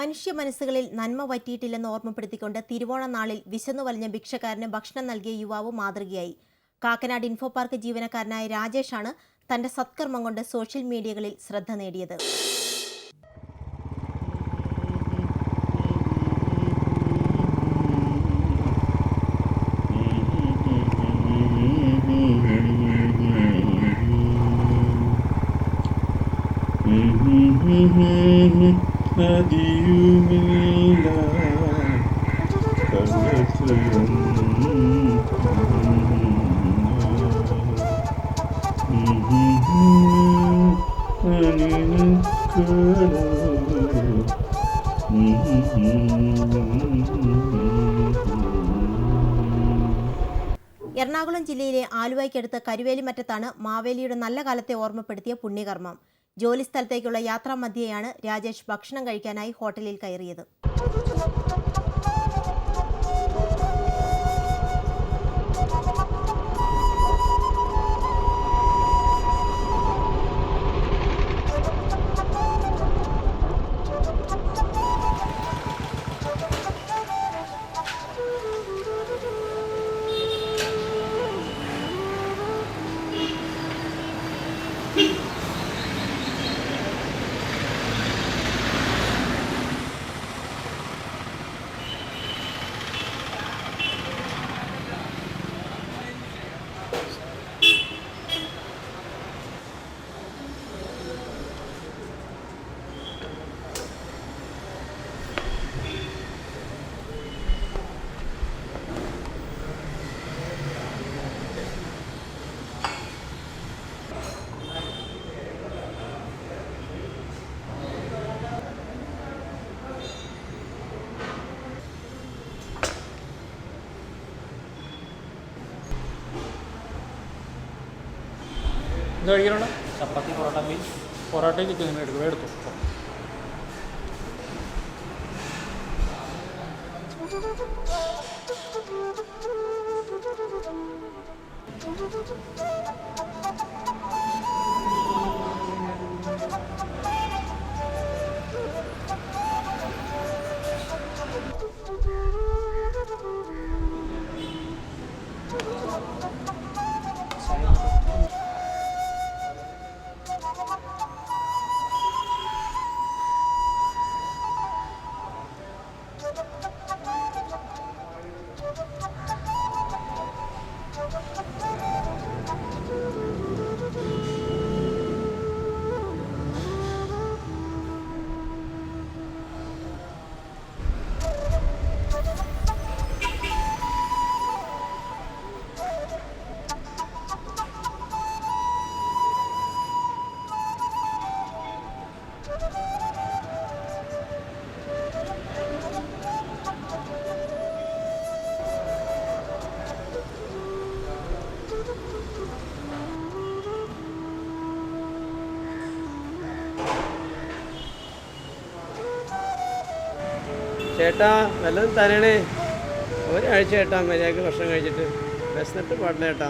മനുഷ്യ മനസ്സുകളിൽ നന്മ പറ്റിയിട്ടില്ലെന്ന് ഓർമ്മപ്പെടുത്തിക്കൊണ്ട് തിരുവോണ നാളിൽ വിശന്നു വലഞ്ഞ ഭിക്ഷക്കാരന് ഭക്ഷണം നൽകിയ യുവാവ് മാതൃകയായി കാക്കനാട് ഇൻഫോ പാർക്ക് ജീവനക്കാരനായ രാജേഷാണ് തന്റെ സത്കർമ്മം കൊണ്ട് സോഷ്യൽ മീഡിയകളിൽ ശ്രദ്ധ നേടിയത് നദിയുമില്ല എറണാകുളം ജില്ലയിലെ ആലുവയ്ക്കടുത്ത് കരുവേലിമറ്റത്താണ് മാവേലിയുടെ നല്ല കാലത്തെ ഓർമ്മപ്പെടുത്തിയ പുണ്യകർമ്മം. ജോലിസ്ഥലത്തേക്കുള്ള യാത്രാമധ്യേയാണ് രാജേഷ് ഭക്ഷണം കഴിക്കാനായി ഹോട്ടലിൽ കയറിയത്. ഇത് കഴിക്കണോ ചപ്പാത്തി പൊറോട്ട മീൻ. പൊറോട്ടയും ചിക്കൻ എടുക്കും. എടുത്തു. ചേട്ടാ വല്ലതും തരണേ. ഒരാഴ്ച ചേട്ടാ മര്യാദയ്ക്ക് ഭക്ഷണം കഴിച്ചിട്ട്. വിശന്നിട്ട് പാടില്ല ചേട്ടാ.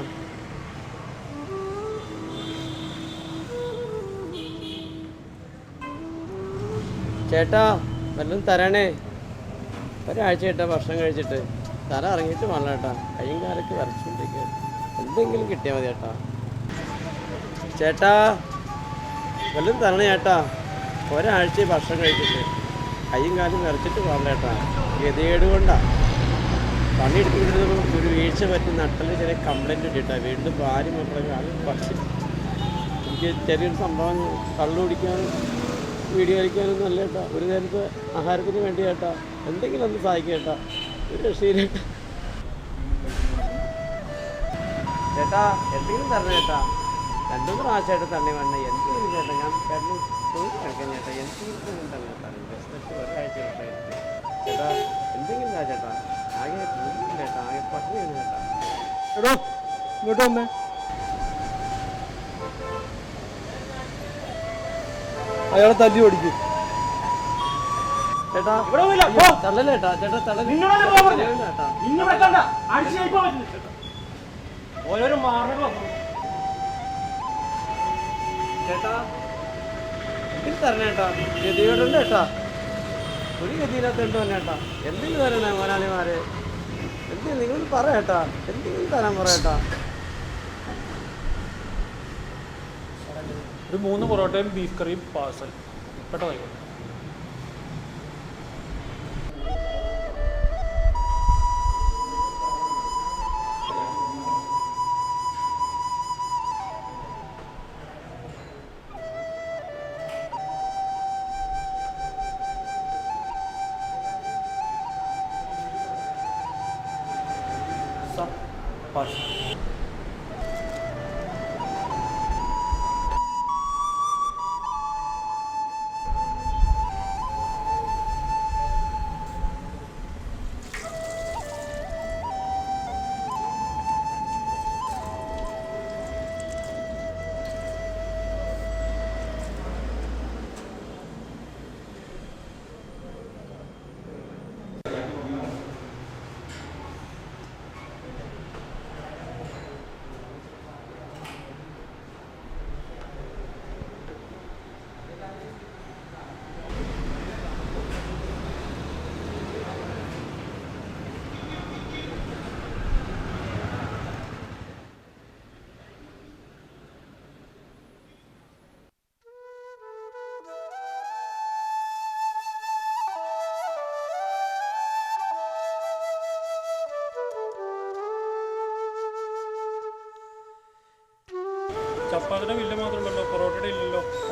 ചേട്ടാ വല്ലതും തരണേ. ഒരാഴ്ച ചേട്ടാ ഭക്ഷണം കഴിച്ചിട്ട്. തല ഇറങ്ങിയിട്ട് പാടില്ല ചേട്ടാ. കയ്യും കാലൊക്കെ വരച്ചുകൊണ്ടിരിക്കുക. എന്തെങ്കിലും കിട്ടിയാൽ മതി ചേട്ടാ. ചേട്ടാ വല്ലതും തരണേ ചേട്ടാ. ഒരാഴ്ച ഭക്ഷണം കഴിച്ചിട്ട്. കയ്യും കാലും നിറച്ചിട്ട് പോകാനായിട്ടാണ് ഗതികേട് കൊണ്ടാണ് പണിയെടുത്തിരുന്നപ്പോൾ ഒരു വീഴ്ച പറ്റി നട്ടൽ ചെറിയ കംപ്ലൈന്റ് കിട്ടിയിട്ടാണ് വീണ്ടും ഭാര്യ മക്കളൊക്കെ കാലം പക്ഷേ എനിക്ക് ചെറിയൊരു സംഭവം കള്ളു കുടിക്കാനും വീഡിയോ കളിക്കാനും നല്ല കേട്ടാ ഒരു നേരത്തെ ആഹാരത്തിന് വേണ്ടി കേട്ടാ എന്തെങ്കിലും ഒന്ന് സഹായിക്കുക ചേട്ടാ ഒരു രക്ഷയില്ല ചേട്ടാ എന്തെങ്കിലും തരണം ചേട്ടാ. രണ്ടു പ്രാവശ്യമായിട്ട് തണ്ണി വേണ്ട എനിക്ക് ചേട്ടാ ഞാൻ ചേട്ടന് ചോദിച്ചു കിടക്കാൻ ചേട്ടാ എനിക്ക് തന്നെ ചേട്ടാ ബെസ്റ്റ് ഒരാഴ്ച ചേട്ടാ ചേട്ടാ എന്തെങ്കിലും ചേട്ടാ. ആകെ ചേട്ടാ ആകെ പട്ടിണിയാണ് ചേട്ടാ. എടോ ഇങ്ങോട്ട് വന്നേ. അയാളെ തല്ലി ഓടിക്കും. ചേട്ടാ ഓരോരോ മാറണം ചേട്ടാ. എന്തെങ്കിലും തരണം ചേട്ടാ ഗതികേടുണ്ട് ചേട്ടാ ഒരു ഗതിയില്ലാത്തോണ്ട് തന്നെ ഏട്ടാ എന്തെങ്കിലും തരണേ മോനാളിമാരെ? എന്തെങ്കിലും നിങ്ങൾ പറയട്ടാ എന്തെങ്കിലും തരാൻ പറയട്ടാ ഒരു മൂന്ന് പൊറോട്ടയും ബീഫ് കറിയും പാർസൽ പെട്ടെന്നായിക്കോട്ടെ cosa.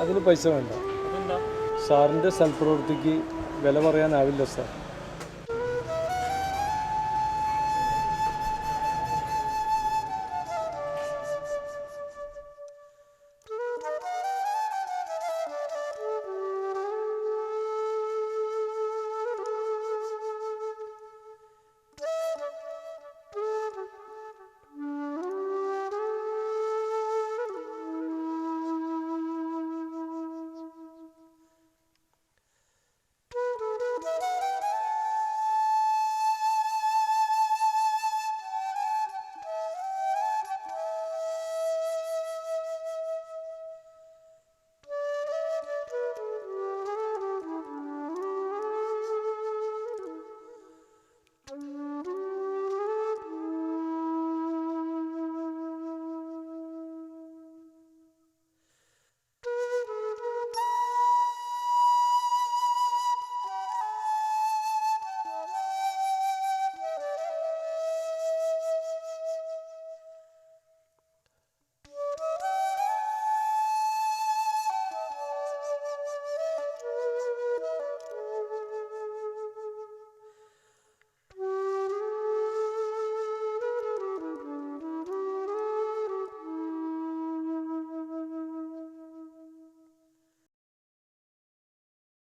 അതിന് പൈസ വേണ്ട. സാറിന്റെ സൽപ്രവൃത്തിക്ക് വില പറയാനാവില്ല സാർ.